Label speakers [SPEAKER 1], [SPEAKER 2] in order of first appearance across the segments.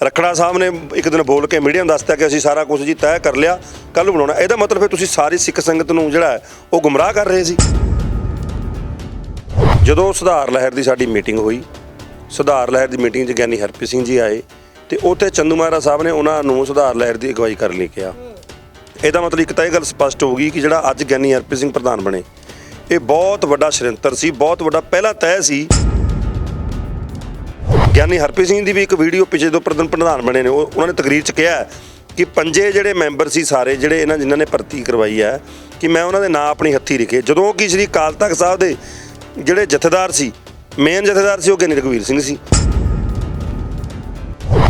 [SPEAKER 1] ਰਖੜਾ ਸਾਹਿਬ ਨੇ ਇੱਕ ਦਿਨ ਬੋਲ ਕੇ ਮੀਡੀਆ ਨੂੰ ਦੱਸਤਾ ਕਿ ਅਸੀਂ ਸਾਰਾ ਕੁਝ ਜੀ ਤੈਅ ਕਰ ਲਿਆ ਕੱਲ ਨੂੰ ਬਣਾਉਣਾ। ਇਹਦਾ ਮਤਲਬ ਫਿਰ ਤੁਸੀਂ ਸਾਰੀ ਸਿੱਖ ਸੰਗਤ ਨੂੰ ਜਿਹੜਾ ਹੈ, ਉਹ ਗੁੰਮਰਾਹ ਕਰ ਰਹੇ ਸੀ। ਜਦੋਂ ਸੁਧਾਰ ਲਹਿਰ ਦੀ ਸਾਡੀ ਮੀਟਿੰਗ ਹੋਈ, ਸੁਧਾਰ ਲਹਿਰ ਦੀ ਮੀਟਿੰਗ 'ਚ ਗਿਆਨੀ ਹਰਪ੍ਰੀਤ ਸਿੰਘ ਜੀ ਆਏ ਤੇ ਉੱਥੇ ਚੰਦੂ ਮਹਾਰਾਜ ਸਾਹਿਬ ਨੇ ਉਹਨਾਂ ਨੂੰ ਸੁਧਾਰ ਲਹਿਰ ਦੀ ਅਗਵਾਈ ਕਰਨ ਲਈ ਕਿਹਾ। ਇਹਦਾ ਮਤਲਬ ਇੱਕ ਤਾਂ ਇਹ ਗੱਲ ਸਪਸ਼ਟ ਹੋ ਗਈ ਕਿ ਜਿਹੜਾ ਅੱਜ ਗਿਆਨੀ ਹਰਪ੍ਰੀਤ ਸਿੰਘ ਪ੍ਰਧਾਨ ਬਣੇ, ਇਹ ਬਹੁਤ ਵੱਡਾ ਸ਼੍ਰਿੰਤਰ ਸੀ, ਬਹੁਤ ਵੱਡਾ ਪਹਿਲਾ ਤੈਅ ਸੀ। ਗਿਆਨੀ ਹਰਪ੍ਰੀਤ ਸਿੰਘ ਦੀ ਵੀ ਇੱਕ ਵੀਡੀਓ ਪਿਛੇ ਤੋਂ ਪ੍ਰਧਾਨ ਪ੍ਰਧਾਨ ਬਣੇ ਨੇ, ਉਹ ਉਹਨਾਂ ਨੇ ਤਕਰੀਰ 'ਚ ਕਿਹਾ ਕਿ ਪੰਜੇ ਜਿਹੜੇ ਮੈਂਬਰ ਸੀ ਸਾਰੇ, ਜਿਹੜੇ ਇਹਨਾਂ, ਜਿਨ੍ਹਾਂ ਨੇ ਭਰਤੀ ਕਰਵਾਈ ਹੈ, ਕਿ ਮੈਂ ਉਹਨਾਂ ਦੇ ਨਾਂ ਆਪਣੀ ਹੱਥੀ ਲਿਖੇ। ਜਦੋਂ ਕਿ ਸ੍ਰੀ ਅਕਾਲ ਤਖਤ ਸਾਹਿਬ ਦੇ ਜਿਹੜੇ ਜਥੇਦਾਰ ਸੀ ਮੇਨ ਜਥੇਦਾਰ ਸੀ, ਉਹ ਗਿਆਨੀ ਰਘਵੀਰ ਸਿੰਘ ਸੀ।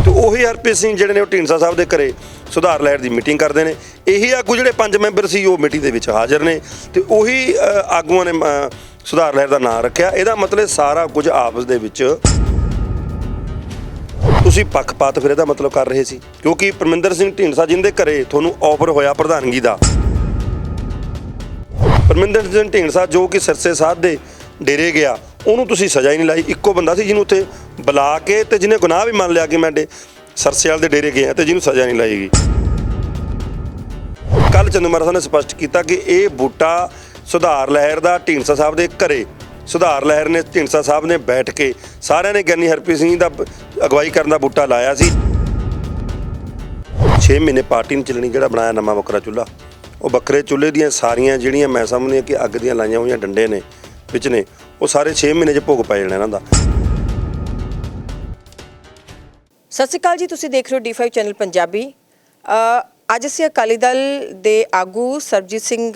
[SPEAKER 1] ਤੇ ਉਹੀ ਹਰਪ੍ਰੀਤ ਸਿੰਘ ਜਿਹੜੇ ਨੇ ਉਹ ਢੀਂਡਸਾ ਸਾਹਿਬ ਦੇ ਘਰੇ ਸੁਧਾਰ ਲਹਿਰ ਦੀ ਮੀਟਿੰਗ ਕਰਦੇ ਨੇ। ਇਹੀ ਆਗੂ ਜਿਹੜੇ ਪੰਜ ਮੈਂਬਰ ਸੀ, ਉਹ ਮੀਟਿੰਗ ਦੇ ਵਿੱਚ ਹਾਜ਼ਰ ਨੇ। ਤੇ ਉਹੀ ਆਗੂਆਂ ਨੇ ਸੁਧਾਰ ਲਹਿਰ ਦਾ ਨਾਂ ਰੱਖਿਆ। ਇਹਦਾ ਮਤਲਬ ਸਾਰਾ ਕੁਝ ਆਪਸ ਦੇ ਵਿੱਚ ਤੁਸੀਂ ਪੱਖਪਾਤ ਫਿਰ ਇਹਦਾ ਮਤਲਬ ਕਰ ਰਹੇ ਸੀ? ਕਿਉਂਕਿ ਪਰਮਿੰਦਰ ਸਿੰਘ ਢੀਂਡਸਾ ਜਿੰਦੇ ਘਰੇ ਤੁਹਾਨੂੰ ਆਫਰ ਹੋਇਆ ਪ੍ਰਧਾਨਗੀ ਦਾ। ਪਰਮਿੰਦਰ ਸਿੰਘ ਢੀਂਡਸਾ ਜੋ ਕਿ ਸਰਸੇ ਸਾਧ ਦੇ ਡੇਰੇ ਗਿਆ, ਉਹਨੂੰ ਤੁਸੀਂ ਸਜ਼ਾ ਹੀ ਨਹੀਂ ਲਾਈ। ਇੱਕੋ ਬੰਦਾ ਸੀ ਜਿਹਨੂੰ ਉੱਥੇ ਬੁਲਾ ਕੇ ਤੇ ਜਿਹਨੇ ਗੁਨਾਹ ਵੀ ਮੰਨ ਲਿਆ ਕਿ ਮੈਂ ਡੇ ਸਰਸੇ ਵਾਲੇ ਦੇ ਡੇਰੇ ਗਿਆ ਤੇ ਜਿਹਨੂੰ ਸਜ਼ਾ ਨਹੀਂ ਲਾਈ ਗਈ। ਕੱਲ ਚੰਦੂ ਮਹਾਰਾਜ ਨੇ ਸਪਸ਼ਟ ਕੀਤਾ ਕਿ ਇਹ ਬੂਟਾ ਸੁਧਾਰ ਲਹਿਰ ਦਾ ਢੀਂਡਸਾ ਸਾਹਿਬ ਦੇ ਘਰੇ ਸੁਧਾਰ ਲਹਿਰ ਨੇ ਢੀਂਡਸਾ ਸਾਹਿਬ ਨੇ ਬੈਠ ਕੇ ਸਾਰਿਆਂ ਨੇ ਗਿਆਨੀ ਹਰਪ੍ਰੀਤ ਸਿੰਘ ਦਾ ਅਗਵਾਈ ਕਰਨ ਦਾ ਬੂਟਾ ਲਾਇਆ ਸੀ। 6 ਮਹੀਨੇ ਪਾਰਟੀ ਨਹੀਂ ਚੱਲਣੀ ਜਿਹੜਾ ਬਣਾਇਆ ਨਵਾਂ ਬੱਕਰਾ ਚੁੱਲਾ ਉਹ ਬੱਕਰੇ ਚੁੱਲੇ ਦੀਆਂ ਸਾਰੀਆਂ ਜਿਹੜੀਆਂ ਮੈਂ ਸਮਝਦੀ ਹਾਂ ਕਿ ਅੱਗ ਦੀਆਂ ਲਾਈਆਂ ਹੋਈਆਂ ਡੰਡੇ ਨੇ, ਵਿੱਚ ਨੇ, ਉਹ ਸਾਰੇ 6 ਮਹੀਨੇ 'ਚ ਭੋਗ ਪੈ ਜਾਣਾ ਇਹਨਾਂ ਦਾ।
[SPEAKER 2] ਸਤਿ ਸ਼੍ਰੀ ਅਕਾਲ ਜੀ, ਤੁਸੀਂ ਦੇਖ ਰਹੇ ਹੋ D5 ਚੈਨਲ ਪੰਜਾਬੀ। ਅੱਜ ਅਸੀਂ ਅਕਾਲੀ ਦਲ ਦੇ ਆਗੂ ਸਰਬਜੀਤ ਸਿੰਘ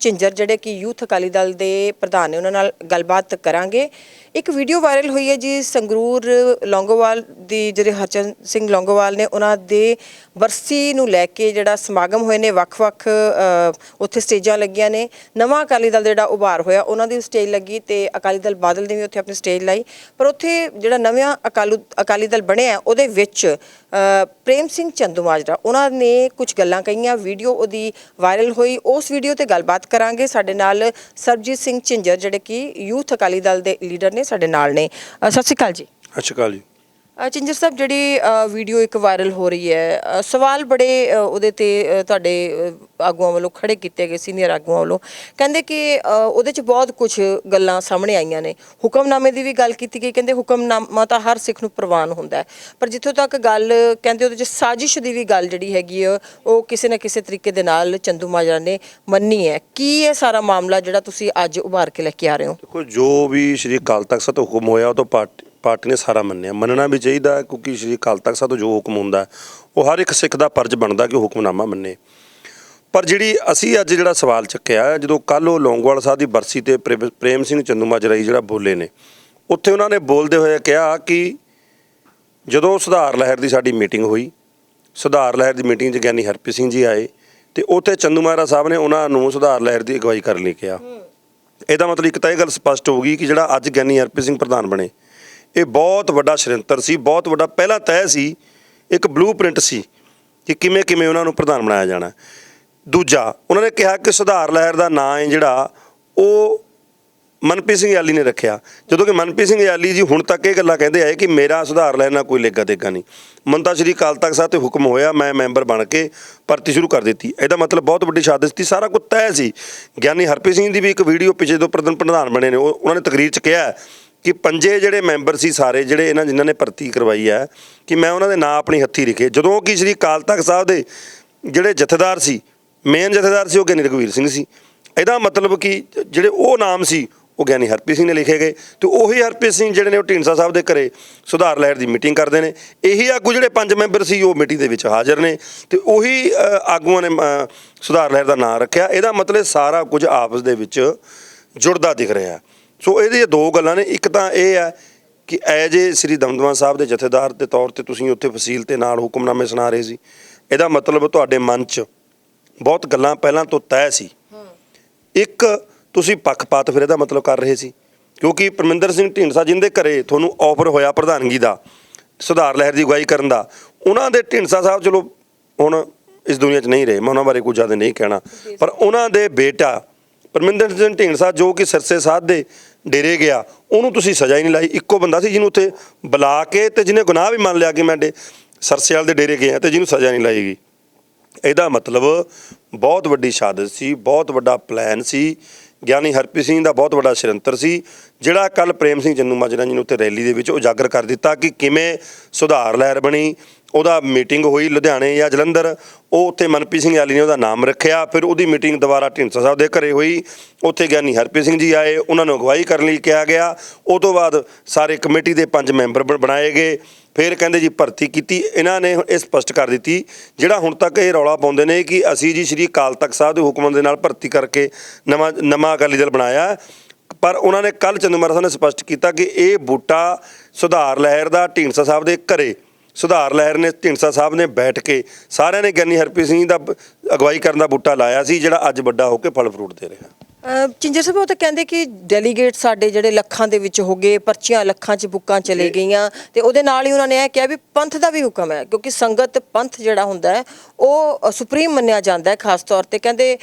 [SPEAKER 2] ਝਿੰਜਰ, ਜਿਹੜੇ ਕਿ ਯੂਥ ਅਕਾਲੀ ਦਲ ਦੇ ਪ੍ਰਧਾਨ ਨੇ, ਉਹਨਾਂ ਨਾਲ ਗੱਲਬਾਤ ਕਰਾਂਗੇ। ਇੱਕ ਵੀਡੀਓ ਵਾਇਰਲ ਹੋਈ ਹੈ ਜੀ, ਸੰਗਰੂਰ ਲੌਂਗੋਵਾਲ ਦੀ, ਜਿਹੜੇ ਹਰਚੰਦ ਸਿੰਘ ਲੌਂਗੋਵਾਲ ਨੇ, ਉਹਨਾਂ ਦੇ ਵਰਸੀ ਨੂੰ ਲੈ ਕੇ ਜਿਹੜਾ ਸਮਾਗਮ ਹੋਏ ਨੇ, ਵੱਖ-ਵੱਖ ਉੱਥੇ ਸਟੇਜਾਂ ਲੱਗੀਆਂ ਨੇ। ਨਵਾਂ ਅਕਾਲੀ ਦਲ ਜਿਹੜਾ ਉਭਾਰ ਹੋਇਆ, ਉਹਨਾਂ ਦੀ ਸਟੇਜ ਲੱਗੀ ਤੇ ਅਕਾਲੀ ਦਲ ਬਾਦਲ ਨੇ ਵੀ ਉੱਥੇ ਆਪਣੀ ਸਟੇਜ ਲਾਈ। ਪਰ ਉੱਥੇ ਜਿਹੜਾ ਨਵਾਂ ਅਕਾਲੂ, ਅਕਾਲੀ ਦਲ ਬਣਿਆ, ਉਹਦੇ ਵਿੱਚ ਪ੍ਰੇਮ ਸਿੰਘ ਚੰਦੂਮਾਜਰਾ, ਉਹਨਾਂ ਨੇ ਕੁਝ ਗੱਲਾਂ ਕਹੀਆਂ ਵੀਡੀਓ ਉਹਦੀ ਵਾਇਰਲ ਹੋਈ ਉਸ ਵੀਡੀਓ ਤੇ ਗੱਲਬਾਤ ਕਰਾਂਗੇ। ਸਾਡੇ ਨਾਲ ਸਰਬਜੀਤ ਸਿੰਘ ਝਿੰਜਰ ਜਿਹੜੇ ਕਿ ਯੂਥ ਅਕਾਲੀ ਦਲ ਦੇ ਲੀਡਰ ਨੇ ਸਾਡੇ ਨਾਲ ਨੇ। ਅ, ਸਤਿ ਸ਼੍ਰੀ ਅਕਾਲ ਜੀ।
[SPEAKER 1] ਅੱਛਾ ਜੀ।
[SPEAKER 2] ਚਿੰਜਰ ਸਾਹਿਬ ਜਿਹੜੀ ਵੀਡੀਓ ਇੱਕ ਵਾਇਰਲ ਹੋ ਰਹੀ ਹੈ ਅ, ਸਵਾਲ ਬੜੇ ਅ, ਉਹਦੇ ਤੇ ਅ, ਤੁਹਾਡੇ ਅ, ਆਗੂਆਂ ਵੱਲੋਂ ਖੜੇ ਕੀਤੇ ਗਏ ਸੀਨੀਅਰ ਆਗੂਆਂ ਵੱਲੋਂ। ਕਹਿੰਦੇ ਕਿ ਅ, ਉਹਦੇ ਚ ਬਹੁਤ ਕੁਝ ਗੱਲਾਂ ਸਾਹਮਣੇ ਆਈਆਂ ਨੇ। ਹੁਕਮਨਾਮੇ ਦੀ ਵੀ ਗੱਲ ਕੀਤੀ ਗਈ ਕਹਿੰਦੇ ਹੁਕਮਨਾਮਾ ਤਾਂ ਹਰ ਸਿੱਖ ਨੂੰ ਪ੍ਰਵਾਨ ਹੁੰਦਾ ਹੈ। ਪਰ ਜਿੱਥੋਂ ਤੱਕ ਗੱਲ ਕਹਿੰਦੇ ਉਹਦੇ ਚ ਸਾਜ਼ਿਸ਼ ਦੀ ਵੀ ਗੱਲ ਜਿਹੜੀ ਹੈਗੀ ਆ ਉਹ ਕਿਸੇ ਨਾ ਕਿਸੇ ਤਰੀਕੇ ਦੇ ਨਾਲ ਚੰਦੂ ਮਾਜਰਾ ਨੇ ਮੰਨੀ ਹੈ। ਕੀ ਇਹ ਸਾਰਾ ਮਾਮਲਾ ਜਿਹੜਾ ਤੁਸੀਂ ਅੱਜ ਉਭਾਰ ਕੇ ਲੈ ਕੇ ਆ ਰਹੇ ਹੋ?
[SPEAKER 1] ਦੇਖੋ ਜੋ ਵੀ ਸ਼੍ਰੀ ਅਕਾਲ ਤਖਤ ਸਾਹਿਬ ਤੋਂ ਹੁਕਮ ਹੋਇਆ ਉਹ ਤੋਂ ਪਾਰਟੀ ਪਾਰਟੀ ਨੇ ਸਾਰਾ ਮੰਨਿਆ। ਮੰਨਣਾ ਵੀ ਚਾਹੀਦਾ ਹੈ ਕਿਉਂਕਿ ਸ਼੍ਰੀ ਅਕਾਲ ਤਖਤ ਸਾਹਿਬ ਤੋਂ ਜੋ ਹੁਕਮ ਹੁੰਦਾ ਉਹ ਹਰ ਇੱਕ ਸਿੱਖ ਦਾ ਫਰਜ਼ ਬਣਦਾ ਕਿ ਹੁਕਮਨਾਮਾ ਮੰਨੇ। ਪਰ ਜਿਹੜੀ ਅਸੀਂ ਅੱਜ ਜਿਹੜਾ ਸਵਾਲ ਚੱਕਿਆ ਜਦੋਂ ਕੱਲ ਉਹ ਲੌਂਗੋਵਾਲ ਸਾਹਿਬ ਦੀ ਬਰਸੀ ਤੇ ਪ੍ਰੇ- ਪ੍ਰੇਮ ਸਿੰਘ ਚੰਦੂਮਾਜਰਾਈ ਜਿਹੜਾ ਬੋਲੇ ਨੇ ਉੱਥੇ ਉਹਨਾਂ ਨੇ ਬੋਲਦੇ ਹੋਏ ਕਿਹਾ ਕਿ ਜਦੋਂ ਸੁਧਾਰ ਲਹਿਰ ਦੀ ਸਾਡੀ ਮੀਟਿੰਗ ਹੋਈ ਸੁਧਾਰ ਲਹਿਰ ਦੀ ਮੀਟਿੰਗ 'ਚ ਗਿਆਨੀ ਹਰਪ੍ਰੀਤ ਸਿੰਘ ਜੀ ਆਏ ਤੇ ਉੱਥੇ ਚੰਦੂ ਮਹਾਰਾਜ ਸਾਹਿਬ ਨੇ ਉਹਨਾਂ ਨੂੰ ਸੁਧਾਰ ਲਹਿਰ ਦੀ ਅਗਵਾਈ ਕਰਨ ਲਈ ਕਿਹਾ। ਇਹਦਾ ਮਤਲਬ ਇੱਕ ਤਾਂ ਇਹ ਗੱਲ ਸਪਸ਼ਟ ਹੋ ਗਈ ਕਿ ਜਿਹੜਾ ਅੱਜ ਗਿਆਨੀ ਹਰਪ੍ਰੀਤ ਸਿੰਘ ਪ੍ਰਧਾਨ ਬਣੇ ਇਹ ਬਹੁਤ ਵੱਡਾ ਸ਼੍ਰਿੰਤਰ ਸੀ, ਬਹੁਤ ਵੱਡਾ, ਪਹਿਲਾ ਤੈਅ ਸੀ, ਇੱਕ ਬਲੂਪ੍ਰਿੰਟ ਸੀ ਕਿ ਕਿਵੇਂ ਕਿਵੇਂ ਉਹਨਾਂ ਨੂੰ ਪ੍ਰਧਾਨ ਬਣਾਇਆ ਜਾਣਾ। ਦੂਜਾ, ਉਹਨਾਂ ਨੇ ਕਿਹਾ ਕਿ ਸੁਧਾਰ ਲਹਿਰ ਦਾ ਨਾਂ ਹੈ ਜਿਹੜਾ, ਉਹ ਮਨਪ੍ਰੀਤ ਸਿੰਘ ਯਾਲੀ ਨੇ ਰੱਖਿਆ। ਜਦੋਂ ਕਿ ਮਨਪ੍ਰੀਤ ਸਿੰਘ ਯਾਲੀ ਜੀ ਹੁਣ ਤੱਕ ਇਹ ਗੱਲਾਂ ਕਹਿੰਦੇ ਆਏ ਕਿ ਮੇਰਾ ਸੁਧਾਰ ਲੈਣ ਨਾਲ ਕੋਈ ਲੇਗਾ ਦੇਗਾ ਨਹੀਂ। ਮੰਤਾ ਸ਼੍ਰੀ ਅਕਾਲ ਤਖਤ ਸਾਹਿਬ ਤੇ ਹੁਕਮ ਹੋਇਆ, ਮੈਂ ਮੈਂਬਰ ਬਣ ਕੇ ਭਰਤੀ ਸ਼ੁਰੂ ਕਰ ਦਿੱਤੀ। ਇਹਦਾ ਮਤਲਬ ਬਹੁਤ ਵੱਡੀ ਸ਼ਹਾਦਤ ਸੀ, ਸਾਰਾ ਕੁਝ ਤੈਅ ਸੀ। ਗਿਆਨੀ ਹਰਪ੍ਰੀਤ ਸਿੰਘ ਦੀ ਵੀ ਇੱਕ ਵੀਡੀਓ ਪਿਛੇ ਤੋਂ ਪ੍ਰਧਾਨ ਪ੍ਰਧਾਨ ਬਣੇ ਨੇ, ਉਹ- ਉਹਨਾਂ ਨੇ ਤਕਰੀਰ 'ਚ ਕਿਹਾ ਕਿ ਪੰਜੇ ਜਿਹੜੇ ਮੈਂਬਰ ਸੀ ਸਾਰੇ ਜਿਹੜੇ ਇਹਨਾਂ ਜਿਨ੍ਹਾਂ ਨੇ ਭਰਤੀ ਕਰਵਾਈ ਹੈ ਕਿ ਮੈਂ ਉਹਨਾਂ ਦੇ ਨਾਂ ਆਪਣੀ ਹੱਥੀ ਲਿਖੇ। ਜਦੋਂ ਕਿ ਸ਼੍ਰੀ ਅਕਾਲ ਤਖਤ ਸਾਹਿਬ ਦੇ ਜਿਹੜੇ ਜਥੇਦਾਰ ਸੀ ਮੇਨ ਜਥੇਦਾਰ ਸੀ ਉਹ ਗਿਆਨੀ ਰਘਵੀਰ ਸਿੰਘ ਸੀ। ਇਹਦਾ ਮਤਲਬ ਕਿ ਜਿਹੜੇ ਉਹ ਨਾਮ ਸੀ ਉਹ ਗਿਆਨੀ ਹਰਪ੍ਰੀਤ ਸਿੰਘ ਨੇ ਲਿਖੇ ਗਏ। ਤੇ ਉਹੀ ਹਰਪ੍ਰੀਤ ਸਿੰਘ ਜਿਹੜੇ ਨੇ ਉਹ ਢੀਂਡਸਾ ਸਾਹਿਬ ਦੇ ਘਰੇ ਸੁਧਾਰ ਲਹਿਰ ਦੀ ਮੀਟਿੰਗ ਕਰਦੇ ਨੇ। ਇਹੀ ਆਗੂ ਜਿਹੜੇ ਪੰਜ ਮੈਂਬਰ ਸੀ ਉਹ ਮੀਟਿੰਗ ਦੇ ਵਿੱਚ ਹਾਜ਼ਰ ਨੇ। ਤੇ ਉਹੀ ਆਗੂਆਂ ਨੇ ਅ, ਸੁਧਾਰ ਲਹਿਰ ਦਾ ਨਾਂ ਰੱਖਿਆ। ਇਹਦਾ ਮਤਲਬ ਸਾਰਾ ਕੁਝ ਆਪਸ ਦੇ ਵਿੱਚ ਜੁੜਦਾ ਦਿਖ ਰਿਹਾ। ਸੋ ਇਹਦੀਆਂ ਦੋ ਗੱਲਾਂ ਨੇ। ਇੱਕ ਤਾਂ ਇਹ ਹੈ ਕਿ ਐਜ ਏ ਸ੍ਰੀ ਦਮਦਮਾ ਸਾਹਿਬ ਦੇ ਜਥੇਦਾਰ ਦੇ ਤੌਰ ਤੇ ਤੁਸੀਂ ਉੱਥੇ ਫਸੀਲ ਤੇ ਨਾਲ ਹੁਕਮਨਾਮੇ ਸੁਣਾ ਰਹੇ ਸੀ, ਇਹਦਾ ਮਤਲਬ ਤੁਹਾਡੇ ਮਨ 'ਚ ਬਹੁਤ ਗੱਲਾਂ ਪਹਿਲਾਂ ਤੋਂ ਤੈਅ ਸੀ। ਇੱਕ, ਤੁਸੀਂ ਪੱਖਪਾਤ ਫਿਰ ਇਹਦਾ ਮਤਲਬ ਕਰ ਰਹੇ ਸੀ, ਕਿਉਂਕਿ ਪਰਮਿੰਦਰ ਸਿੰਘ ਢੀਂਡਸਾ ਜਿੰਦੇ ਘਰੇ ਤੁਹਾਨੂੰ ਆਫਰ ਹੋਇਆ ਪ੍ਰਧਾਨਗੀ ਦਾ, ਸੁਧਾਰ ਲਹਿਰ ਦੀ ਅਗਵਾਈ ਕਰਨ ਦਾ। ਉਹਨਾਂ ਦੇ ਢੀਂਡਸਾ ਸਾਹਿਬ ਚਲੋ ਹੁਣ ਇਸ ਦੁਨੀਆ 'ਚ ਨਹੀਂ ਰਹੇ, ਮੈਂ ਉਹਨਾਂ ਬਾਰੇ ਕੁਝ ਜ਼ਿਆਦਾ ਨਹੀਂ ਕਹਿਣਾ। ਪਰ ਉਹਨਾਂ ਦੇ ਬੇਟਾ ਪਰਮਿੰਦਰ ਸਿੰਘ ਢੀਂਡਸਾ ਜੋ ਕਿ ਸਰਸੇ ਸਾਧ ਦੇ ਡੇਰੇ ਗਿਆ, ਉਹਨੂੰ ਤੁਸੀਂ ਸਜ਼ਾ ਹੀ ਨਹੀਂ ਲਾਈ। ਇੱਕੋ ਬੰਦਾ ਸੀ ਜਿਹਨੂੰ ਉੱਥੇ ਬੁਲਾ ਕੇ ਤੇ ਜਿਹਨੇ ਗੁਨਾਹ ਵੀ ਮੰਨ ਲਿਆ ਕਿ ਮੈਂ ਡੇ ਸਰਸੇਵਾਲ ਦੇ ਡੇਰੇ ਗਿਆ ਆ ਤੇ ਜਿਹਨੂੰ ਸਜ਼ਾ ਨਹੀਂ ਲਾਈ ਗਈ। ਇਹਦਾ ਮਤਲਬ ਬਹੁਤ ਵੱਡੀ ਸ਼ਹਾਦਤ ਸੀ, ਬਹੁਤ ਵੱਡਾ ਪਲਾਨ ਸੀ। ਗਿਆਨੀ ਹਰਪ੍ਰੀਤ ਸਿੰਘ ਦਾ ਬਹੁਤ ਵੱਡਾ ਸ਼ਰੰਤਰ ਸੀ, ਜਿਹੜਾ ਕੱਲ ਪ੍ਰੇਮ ਸਿੰਘ ਜੰਨੂ ਮਾਜਰਾ ਜੀ ਨੂੰ ਉੱਥੇ ਰੈਲੀ ਦੇ ਵਿੱਚ ਉਜਾਗਰ ਕਰ ਦਿੱਤਾ ਕਿ ਕਿਵੇਂ ਸੁਧਾਰ ਲਹਿਰ ਬਣੀ ਉਹਦਾ ਮੀਟਿੰਗ ਹੋਈ ਲੁਧਿਆਣੇ ਜਾਂ ਜਲੰਧਰ, ਉਹ ਉੱਥੇ ਮਨਪ੍ਰੀਤ ਸਿੰਘ ਯਾਲੀ ਨੇ ਉਹਦਾ ਨਾਮ ਰੱਖਿਆ। ਫਿਰ ਉਹਦੀ ਮੀਟਿੰਗ ਦੁਬਾਰਾ ਢੀਂਡਸਾ ਸਾਹਿਬ ਦੇ ਘਰੇ ਹੋਈ। ਉੱਥੇ ਗਿਆਨੀ ਹਰਪ੍ਰੀਤ ਸਿੰਘ ਜੀ ਆਏ, ਉਹਨਾਂ ਨੂੰ ਅਗਵਾਈ ਕਰਨ ਲਈ ਕਿਹਾ ਗਿਆ। ਉਹ ਤੋਂ ਬਾਅਦ ਸਾਰੇ ਕਮੇਟੀ ਦੇ ਪੰਜ ਮੈਂਬਰ ਬ- ਬਣਾਏ ਗਏ। ਫਿਰ ਕਹਿੰਦੇ ਜੀ ਭਰਤੀ ਕੀਤੀ। ਇਹਨਾਂ ਨੇ ਇਹ ਸਪਸ਼ਟ ਕਰ ਦਿੱਤੀ, ਜਿਹੜਾ ਹੁਣ ਤੱਕ ਇਹ ਰੌਲਾ ਪਾਉਂਦੇ ਨੇ ਕਿ ਅਸੀਂ ਜੀ ਸ਼੍ਰੀ ਅਕਾਲ ਤਖਤ ਸਾਹਿਬ ਦੇ ਹੁਕਮਾਂ ਦੇ ਨਾਲ ਭਰਤੀ ਕਰਕੇ ਨਵਾਂ ਨਵਾਂ ਅਕਾਲੀ ਦਲ ਬਣਾਇਆ। ਪਰ ਉਹਨਾਂ ਨੇ ਕੱਲ ਚੰਦੂਮਾਰਾ ਸਾਹਿਬ ਨੇ ਸਪਸ਼ਟ ਕੀਤਾ ਕਿ ਇਹ ਬੂਟਾ ਸੁਧਾਰ ਲਹਿਰ ਦਾ ਢੀਂਡਸਾ ਸਾਹਿਬ ਦੇ ਘਰੇ ਸੁਧਾਰ ਲਹਿਰ ਨੇ ਢੀਂਡਸਾ ਸਾਹਿਬ ਨੇ ਬੈਠ ਕੇ ਸਾਰਿਆਂ ਨੇ ਗਿਆਨੀ ਹਰਪ੍ਰੀਤ ਸਿੰਘ ਦਾ ਅਗਵਾਈ ਕਰਨ ਦਾ ਬੂਟਾ ਲਾਇਆ ਸੀ ਜਿਹੜਾ ਅੱਜ ਵੱਡਾ ਹੋ ਕੇ ਫਲ ਫਰੂਟ ਦੇ ਰਿਹਾ।
[SPEAKER 2] ਚਿੰਜਰ ਸਾਹਿਬ ਉਹ ਤਾਂ ਕਹਿੰਦੇ ਕਿ ਡੈਲੀਗੇਟ ਸਾਡੇ ਜਿਹੜੇ ਲੱਖਾਂ ਦੇ ਵਿੱਚ ਹੋ ਗਏ ਪਰਚੀਆਂ ਲੱਖਾਂ 'ਚ ਬੁੱਕਾਂ ਚਲੇ ਗਈਆਂ ਤੇ ਉਹਦੇ ਨਾਲ ਹੀ ਉਹਨਾਂ ਨੇ ਇਹ ਕਿਹਾ ਵੀ ਪੰਥ ਦਾ ਵੀ ਹੁਕਮ ਹੈ ਕਿਉਂਕਿ ਸੰਗਤ ਪੰਥ ਜਿਹੜਾ ਹੁੰਦਾ ਹੈ ਉਹ ਸੁਪਰੀਮ ਮੰਨਿਆ ਜਾਂਦਾ ਹੈ ਖਾਸ ਤੌਰ ਤੇ। ਕਹਿੰਦੇ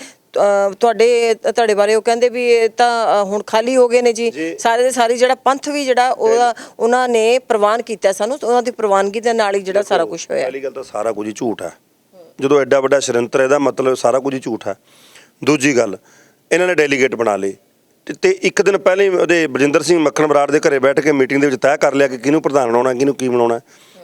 [SPEAKER 2] ਤੁਹਾਡੇ ਤੁਹਾਡੇ ਬਾਰੇ ਉਹ ਕਹਿੰਦੇ ਵੀ ਇਹ ਤਾਂ ਹੁਣ ਖਾਲੀ ਹੋ ਗਏ ਨੇ ਜੀ। ਸਾਰੇ ਦੇ ਸਾਰੇ ਜਿਹੜਾ ਪੰਥ ਵੀ ਜਿਹੜਾ ਉਹਦਾ ਉਹਨਾਂ ਨੇ ਪ੍ਰਵਾਨ ਕੀਤਾ ਸਾਨੂੰ ਉਹਨਾਂ ਦੀ ਪ੍ਰਵਾਨਗੀ ਦੇ ਨਾਲ ਹੀ ਜਿਹੜਾ ਸਾਰਾ ਕੁਝ ਹੋਇਆ।
[SPEAKER 1] ਪਹਿਲੀ ਗੱਲ ਤਾਂ ਸਾਰਾ ਕੁਝ ਝੂਠ ਹੈ। ਜਦੋਂ ਐਡਾ ਵੱਡਾ ਸ਼ਰੰਤਰ ਇਹਦਾ ਮਤਲਬ ਸਾਰਾ ਕੁਝ ਝੂਠ ਹੈ। ਦੂਜੀ ਗੱਲ ਇਹਨਾਂ ਨੇ ਡੈਲੀਗੇਟ ਬਣਾ ਲਏ। ਤੇ- ਇੱਕ ਦਿਨ ਪਹਿਲੇ ਉਹਦੇ ਬਰਜਿੰਦਰ ਸਿੰਘ ਮੱਖਣ ਬਰਾੜ ਦੇ ਘਰੇ ਬੈਠ ਕੇ ਮੀਟਿੰਗ ਦੇ ਵਿੱਚ ਤੈਅ ਕਰ ਲਿਆ ਕਿ ਕਿਹਨੂੰ ਪ੍ਰਧਾਨ ਬਣਾਉਣਾ ਕਿਹਨੂੰ ਕੀ ਬਣਾਉਣਾ।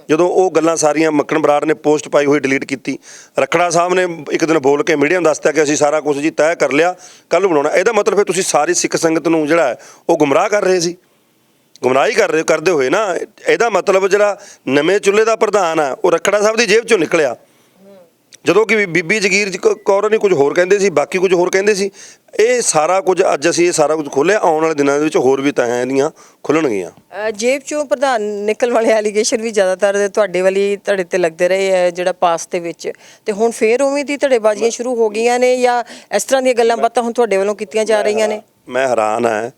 [SPEAKER 1] ਜਦੋਂ ਉਹ ਗੱਲਾਂ ਸਾਰੀਆਂ ਮੱਕਣ ਬਰਾੜ ਨੇ ਪੋਸਟ ਪਾਈ ਹੋਈ ਡਿਲੀਟ ਕੀਤੀ, ਰਖੜਾ ਸਾਹਿਬ ਨੇ ਇੱਕ ਦਿਨ ਬੋਲ ਕੇ ਮੀਡੀਆ ਨੂੰ ਦੱਸਤਾ ਕਿ ਅਸੀਂ ਸਾਰਾ ਕੁਝ ਜੀ ਤੈਅ ਕਰ ਲਿਆ ਕੱਲ ਨੂੰ ਬਣਾਉਣਾ। ਇਹਦਾ ਮਤਲਬ ਫਿਰ ਤੁਸੀਂ ਸਾਰੀ ਸਿੱਖ ਸੰਗਤ ਨੂੰ ਜਿਹੜਾ ਹੈ, ਉਹ ਗੁੰਮਰਾਹ ਕਰ ਰਹੇ ਸੀ। ਗੁੰਮਰਾਹੀ ਕਰ ਰਹੇ ਕਰਦੇ ਹੋਏ ਨਾ, ਇਹਦਾ ਮਤਲਬ ਜਿਹੜਾ ਨਵੇਂ ਚੁੱਲ੍ਹੇ ਦਾ ਪ੍ਰਧਾਨ ਆ ਉਹ ਰਖੜਾ ਸਾਹਿਬ ਦੀ ਜੇਬ ਚੋਂ ਨਿਕਲਿਆ। ਜਦੋਂ ਕਿ ਬੀਬੀ ਜਗੀਰ ਕੌਰ ਨੇ ਕੁਝ ਹੋਰ ਕਹਿੰਦੇ ਸੀ ਬਾਕੀ ਕੁਝ ਹੋਰ ਕਹਿੰਦੇ ਸੀ ਇਹ ਸਾਰਾ ਕੁਝ ਅੱਜ ਅਸੀਂ ਇਹ ਸਾਰਾ ਕੁਝ ਖੋਲਿਆ ਆਉਣ ਵਾਲੇ ਦਿਨਾਂ ਦੇ ਵਿੱਚ ਹੋਰ ਵੀ ਤਾਂ ਇਹਦੀਆਂ ਖੁੱਲਣਗੀਆਂ।
[SPEAKER 2] ਜੇਬ ਚੋਂ ਪ੍ਰਧਾਨ ਨਿਕਲ ਵਾਲੇ ਐਲੀਗੇਸ਼ਨ ਵੀ ਜ਼ਿਆਦਾਤਰ ਤੁਹਾਡੇ ਵਾਲੀ ਤੁਹਾਡੇ ਤੇ ਲੱਗਦੇ ਰਹੇ ਹੈ ਜਿਹੜਾ ਪਾਸ ਦੇ ਵਿੱਚ। ਤੇ ਹੁਣ ਫੇਰ ਉਵੇਂ ਦੀ ਧੜੇਬਾਜ਼ੀਆਂ ਸ਼ੁਰੂ ਹੋ ਗਈਆਂ ਨੇ ਜਾਂ ਇਸ ਤਰ੍ਹਾਂ ਦੀਆਂ ਗੱਲਾਂ ਬਾਤਾਂ ਹੁਣ ਤੁਹਾਡੇ ਵੱਲੋਂ ਕੀਤੀਆਂ ਜਾ ਰਹੀਆਂ ਨੇ?
[SPEAKER 1] ਮੈਂ ਹੈਰਾਨ ਹਾਂ